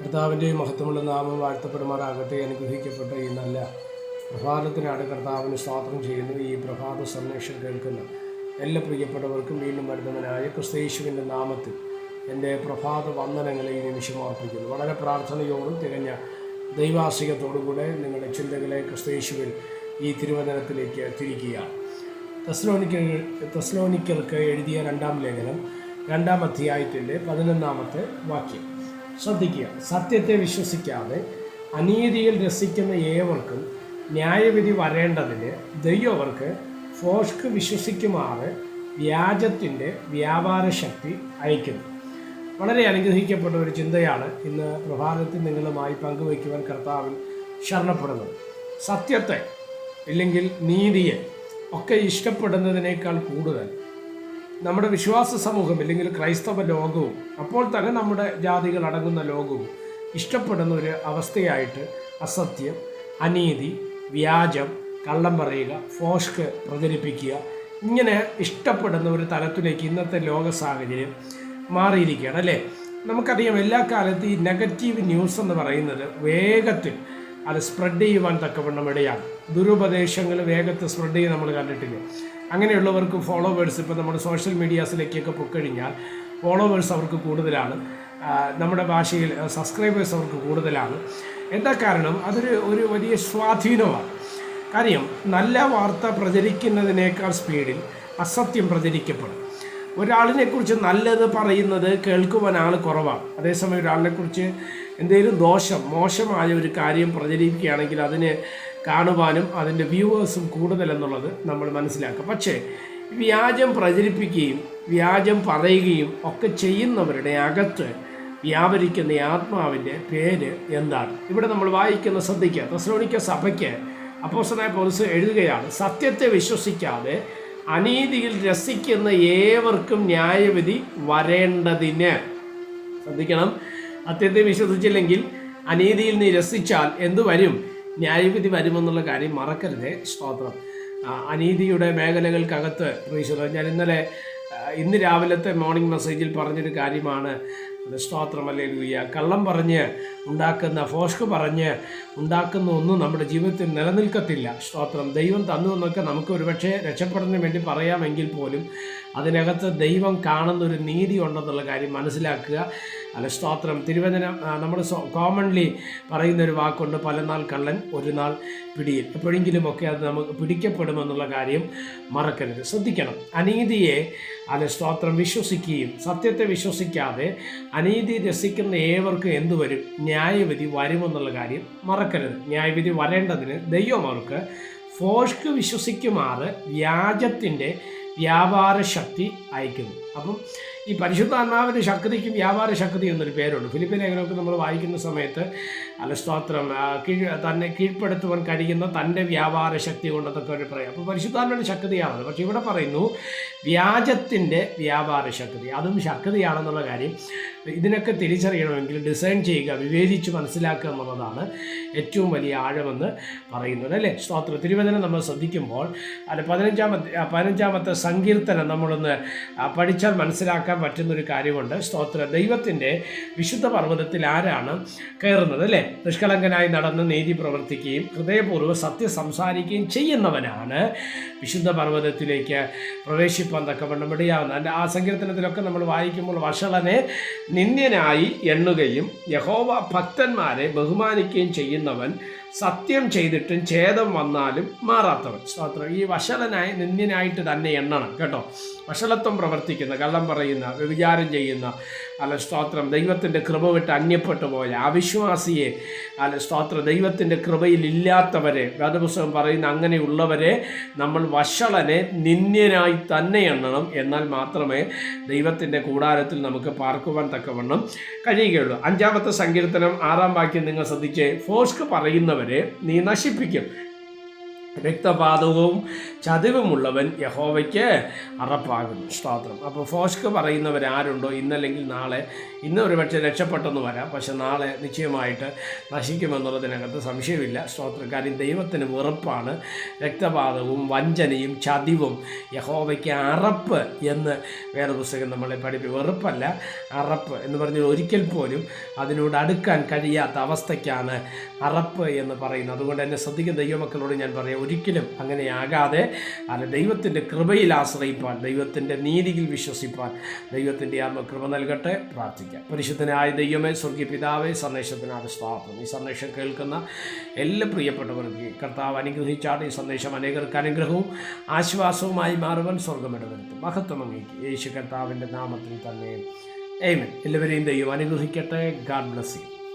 കർത്താവിന്റെ മഹത്വമുള്ള നാമം വാഴ്ത്തപ്പെടുമാറാകട്ടെ അനുഗ്രഹിക്കപ്പെട്ട ഈ നല്ല പ്രഭാതത്തിനാണ് കർത്താവിന് സ്വാതന്ത്ര്യം ചെയ്യുന്നത് ഈ പ്രഭാത സന്ദേശം കേൾക്കുന്ന എല്ലാ പ്രിയപ്പെട്ടവർക്കും വീണ്ടും വരുന്നവനായ ക്രിസ്തേശുവിന്റെ നാമത്തിൽ എന്റെ പ്രഭാത വന്ദനങ്ങളെ ഈ നിമിഷം അർപ്പിക്കുന്നു. വളരെ പ്രാർത്ഥനയോടും തികഞ്ഞ ദൈവാസികത്തോടും കൂടെ നിങ്ങളുടെ ചിന്തകളെ ക്രിസ്തേശുവിൽ ഈ തിരുവനന്തപുരത്തിലേക്ക് തിരിക്കുകയാണ്. തെസ്ലോനിക്കൽ തെസ്ലോനിക്കർക്ക് എഴുതിയ രണ്ടാം ലേഖനം രണ്ടാം അധ്യായത്തിന്റെ പതിനൊന്നാമത്തെ വാക്യം. ശ്രദ്ധിക്കുക. സത്യത്തെ വിശ്വസിക്കാതെ അനീതിയിൽ രസിക്കുന്ന ഏവർക്കും ന്യായവിധി വരേണ്ടതിന് ദൈവം അവർക്ക് ഫോഷ്ക്ക് വിശ്വസിക്കുമാറ് വ്യാജത്തിന്റെ വ്യാപാര ശക്തി അയക്കുന്നു വളരെ അനുഗ്രഹിക്കപ്പെട്ട ഒരു ചിന്തയാണ് ഇന്ന് പ്രഭാതത്തിൽ നിങ്ങളുമായി പങ്കുവയ്ക്കുവാൻ കർത്താവിൽ ശരണപ്പെടുന്നത്. സത്യത്തെ ഇല്ലെങ്കിൽ നീതിയെ ഒക്കെ ഇഷ്ടപ്പെടുന്നതിനേക്കാൾ കൂടുതൽ നമ്മുടെ വിശ്വാസ സമൂഹം അല്ലെങ്കിൽ ക്രൈസ്തവ ലോകവും അപ്പോൾ തന്നെ നമ്മുടെ ജാതികൾ അടങ്ങുന്ന ലോകവും ഇഷ്ടപ്പെടുന്ന ഒരു അവസ്ഥയായിട്ട് അസത്യം അനീതി വ്യാജം കള്ളം പറയുക ഫോഷ്ക്ക് പ്രചരിപ്പിക്കുക ഇങ്ങനെ ഇഷ്ടപ്പെടുന്ന ഒരു തലത്തിലേക്ക് ഇന്നത്തെ ലോക സാഹചര്യം മാറിയിരിക്കുകയാണ് അല്ലേ? നമുക്കറിയാം എല്ലാ കാലത്തും ഈ നെഗറ്റീവ് ന്യൂസ് എന്ന് പറയുന്നത് വേഗത്തിൽ അത് സ്പ്രെഡ് ചെയ്യുവാൻ തക്കവണ്ണം ഇടയാണ് ദുരുപദേശങ്ങൾ വേഗത്തിൽ സ്പ്രെഡ് ചെയ്ത് നമ്മൾ കണ്ടിട്ടില്ല? അങ്ങനെയുള്ളവർക്ക് ഫോളോവേഴ്സ് ഇപ്പോൾ നമ്മുടെ സോഷ്യൽ മീഡിയാസിലേക്കൊക്കെ പൊക്കഴിഞ്ഞാൽ ഫോളോവേഴ്സ് അവർക്ക് കൂടുതലാണ്. നമ്മുടെ ഭാഷയിൽ സബ്സ്ക്രൈബേഴ്സ് അവർക്ക് കൂടുതലാണ്. എന്താ കാരണം? അതൊരു ഒരു വലിയ സ്വാധീനമാണ്. കാര്യം നല്ല വാർത്ത പ്രചരിക്കുന്നതിനേക്കാൾ സ്പീഡിൽ അസത്യം പ്രചരിക്കപ്പെടും. ഒരാളിനെക്കുറിച്ച് നല്ലത് പറയുന്നത് കേൾക്കുവാൻ ആൾ കുറവാണ്. അതേസമയം ഒരാളിനെക്കുറിച്ച് എന്തെങ്കിലും ദോഷം മോശമായ ഒരു കാര്യം പ്രചരിപ്പിക്കുകയാണെങ്കിൽ അതിന് കാണുവാനും അതിന്റെ വ്യൂവേഴ്സും കൂടുതലെന്നുള്ളത് നമ്മൾ മനസ്സിലാക്കുക പക്ഷേ വ്യാജം പ്രചരിപ്പിക്കുകയും വ്യാജം പറയുകയും ഒക്കെ ചെയ്യുന്നവരുടെ അകത്ത് വ്യാപരിക്കുന്ന ആത്മാവിന്റെ പേര് എന്താണ്? ഇവിടെ നമ്മൾ വായിക്കുന്ന ശ്രദ്ധിക്കുക. തെസ്ലോണിക്ക സഭയ്ക്ക് അപ്പോസനായ പോലീസ് എഴുതുകയാണ് സത്യത്തെ വിശ്വസിക്കാതെ അനീതിയിൽ രസിക്കുന്ന ഏവർക്കും ന്യായവിധി വരേണ്ടതിന്. ശ്രദ്ധിക്കണം. സത്യത്തെ വിശ്വസിച്ചില്ലെങ്കിൽ അനീതിയിൽ നീ രസിച്ചാൽ എന്തു വരും? ന്യായവിധി വരുമെന്നുള്ള കാര്യം മറക്കരുതേ. സ്തോത്രം. അനീതിയുടെ മേഖലകൾക്കകത്ത് പ്രതീക്ഷിച്ചത് ഞാൻ ഇന്നലെ ഇന്ന് രാവിലത്തെ മോർണിംഗ് മെസ്സേജിൽ പറഞ്ഞൊരു കാര്യമാണ്. സ്തോത്രമല്ലേ ലൂയ കള്ളം പറഞ്ഞ് ഉണ്ടാക്കുന്ന ഫോഷ്ക്ക് പറഞ്ഞ് ഉണ്ടാക്കുന്ന ഒന്നും നമ്മുടെ ജീവിതത്തിൽ നിലനിൽക്കത്തില്ല. സ്തോത്രം. ദൈവം തന്നു എന്നൊക്കെ നമുക്ക് ഒരുപക്ഷെ രക്ഷപ്പെടുന്നതിന് വേണ്ടി പറയാമെങ്കിൽ പോലും അതിനകത്ത് ദൈവം കാണുന്ന ഒരു നീതി ഉണ്ടെന്നുള്ള കാര്യം മനസ്സിലാക്കുക. അല്ല സ്തോത്രം. തിരുവചന നമ്മൾ കോമൺലി പറയുന്ന ഒരു വാക്കുണ്ട് പല നാൾ കള്ളൻ ഒരു നാൾ പിടിയിൽ എപ്പോഴെങ്കിലുമൊക്കെ അത് നമുക്ക് പിടിക്കപ്പെടുമെന്നുള്ള കാര്യം മറക്കരുത്. ശ്രദ്ധിക്കണം. അനീതിയെ അല്ല സ്തോത്രം വിശ്വസിക്കുകയും സത്യത്തെ വിശ്വസിക്കാതെ അനീതി രസിക്കുന്ന ഏവർക്കും എന്തു വരും? ന്യായവിധി വരുമെന്നുള്ള കാര്യം മറക്കരുത്. ന്യായവിധി വരേണ്ടതിന് ദൈവം അവർക്ക് ഫോഷ്ക്ക് വിശ്വസിക്കുമാറ് വ്യാജത്തിന്റെ വ്യാപാര ശക്തി അയക്കുന്നു. അപ്പം ഈ പരിശുദ്ധാത്മാവിന്റെ ശക്തിക്ക് വ്യാപാര ശക്തി എന്നൊരു പേരുണ്ട്. ഫിലിപ്പിൻ ലേഖനമൊക്കെ നമ്മൾ വായിക്കുന്ന സമയത്ത് അല്ല സ്തോത്രം കീഴ് തന്നെ കീഴ്പ്പെടുത്തുവാൻ കഴിയുന്ന തന്റെ വ്യാപാര ശക്തി കൊണ്ടതൊക്കെ ഒരു പറയാം അപ്പോൾ പരിശുദ്ധാത്മാവിന്റെ ശക്തിയാണത്. പക്ഷേ ഇവിടെ പറയുന്നു വ്യാജത്തിന്റെ വ്യാപാര ശക്തി. അതും ശക്തിയാണെന്നുള്ള കാര്യം ഇതിനൊക്കെ തിരിച്ചറിയണമെങ്കിൽ ഡിസൈൻ ചെയ്യുക വിവേചിച്ച് മനസ്സിലാക്കുക എന്നുള്ളതാണ് ഏറ്റവും വലിയ ആഴമെന്ന് പറയുന്നത് അല്ലേ? സ്തോത്ര. തിരുവചനം നമ്മൾ ശ്രദ്ധിക്കുമ്പോൾ അല്ല പതിനഞ്ചാമത്തെ പതിനഞ്ചാമത്തെ സങ്കീർത്തനം നമ്മളൊന്ന് ആ, പഠിച്ചാൽ മനസ്സിലാക്കാൻ പറ്റുന്നൊരു കാര്യമുണ്ട്. സ്തോത്ര. ദൈവത്തിന്റെ വിശുദ്ധ പർവതത്തിൽ ആരാണ് കയറുന്നത് അല്ലേ? നിഷ്കളങ്കനായി നടന്ന് നീതി പ്രവർത്തിക്കുകയും ഹൃദയപൂർവം സത്യം സംസാരിക്കുകയും ചെയ്യുന്നവനാണ് വിശുദ്ധ പർവതത്തിലേക്ക് പ്രവേശിപ്പാൻ തക്കവണ്ണം ഇടയാവുന്നത്. അതിന്റെ ആ സങ്കീർത്തനത്തിലൊക്കെ നമ്മൾ വായിക്കുമ്പോൾ വഷളനെ നിന്ദ്യനായി എണ്ണുകയും യഹോവ ഭക്തന്മാരെ ബഹുമാനിക്കുകയും ചെയ്യുന്നവൻ സത്യം ചെയ്തിട്ടും ഛേദം വന്നാലും മാറാത്തവൻ. സ്തോത്രം ഈ വഷളനായി നിന്ദ്യനായിട്ട് തന്നെ എണ്ണണം കേട്ടോ? വഷളത്വം പ്രവർത്തിക്കുന്ന കള്ളം പറയുന്ന വ്യഭിചാരം ചെയ്യുന്ന അല്ല സ്തോത്രം ദൈവത്തിന്റെ കൃപ വിട്ട് അന്യപ്പെട്ടു പോയ അവിശ്വാസിയെ അല്ല സ്തോത്രം ദൈവത്തിന്റെ കൃപയിൽ ഇല്ലാത്തവരെ വേദപുസ്തകം പറയുന്ന അങ്ങനെയുള്ളവരെ നമ്മൾ വഷളനെ നിന്ദ്യനായി തന്നെ എണ്ണണം എന്നാൽ മാത്രമേ ദൈവത്തിന്റെ കൂടാരത്തിൽ നമുക്ക് പാർക്കുവാൻ തക്കവണ്ണം കഴിയുകയുള്ളൂ. അഞ്ചാമത്തെ സങ്കീർത്തനം ആറാം വാക്യം നിങ്ങൾ ശ്രദ്ധിച്ച്. ഫോഷ്ക്ക് പറയുന്നവരെ നീ നശിപ്പിക്കും. രക്തപാതകവും ചതിവുമുള്ളവൻ യഹോവയ്ക്ക് അറപ്പാകുന്നു. സ്തോത്രം. അപ്പോൾ ഫോഷ്ക്ക് പറയുന്നവരാരുണ്ടോ? ഇന്നല്ലെങ്കിൽ നാളെ ഇന്ന് ഒരു പക്ഷേ രക്ഷപ്പെട്ടെന്ന് വരാം. പക്ഷെ നാളെ നിശ്ചയമായിട്ട് നശിക്കുമെന്നുള്ളതിനകത്ത് സംശയമില്ല. സ്തോത്രം. കാര്യം ദൈവത്തിന് വെറുപ്പാണ്. രക്തപാതകവും വഞ്ചനയും ചതിവും യഹോവയ്ക്ക് അറപ്പ് എന്ന് വേദപുസ്തകം നമ്മളെ പഠിപ്പി വെറുപ്പല്ല അറപ്പ് എന്ന് പറഞ്ഞാൽ ഒരിക്കൽ പോലും അതിനോട് അടുക്കാൻ കഴിയാത്ത അവസ്ഥയ്ക്കാണ് അറപ്പ് എന്ന് പറയുന്നത്. അതുകൊണ്ട് എന്നെ ശ്രദ്ധിക്കുന്ന ദൈവമക്കളോട് ഞാൻ പറയാം ഒരിക്കലും അങ്ങനെയാകാതെ അല്ല ദൈവത്തിന്റെ കൃപയിൽ ആശ്രയിപ്പാൻ ദൈവത്തിന്റെ നീതിയിൽ വിശ്വസിപ്പാൻ ദൈവത്തിന്റെ ആത്മ കൃപ നൽകട്ടെ പ്രാർത്ഥിക്കാം. പരിശുദ്ധനായ ദൈവമേ സ്വർഗീയ പിതാവേ സന്ദേശത്തിനാണ് സ്ഥാപനം ഈ സന്ദേശം കേൾക്കുന്ന എല്ലാ പ്രിയപ്പെട്ടവർക്ക് കർത്താവ് അനുഗ്രഹിച്ചാണ് ഈ സന്ദേശം അനേകർക്ക് അനുഗ്രഹവും ആശ്വാസവുമായി മാറുവാൻ സ്വർഗമിടവരുത്തും മഹത്വം അങ്ങേക്ക്. യേശു കർത്താവിന്റെ നാമത്തിൽ തന്നെ. ഏമൻ എല്ലാവരെയും ദൈവം അനുഗ്രഹിക്കട്ടെ. God bless you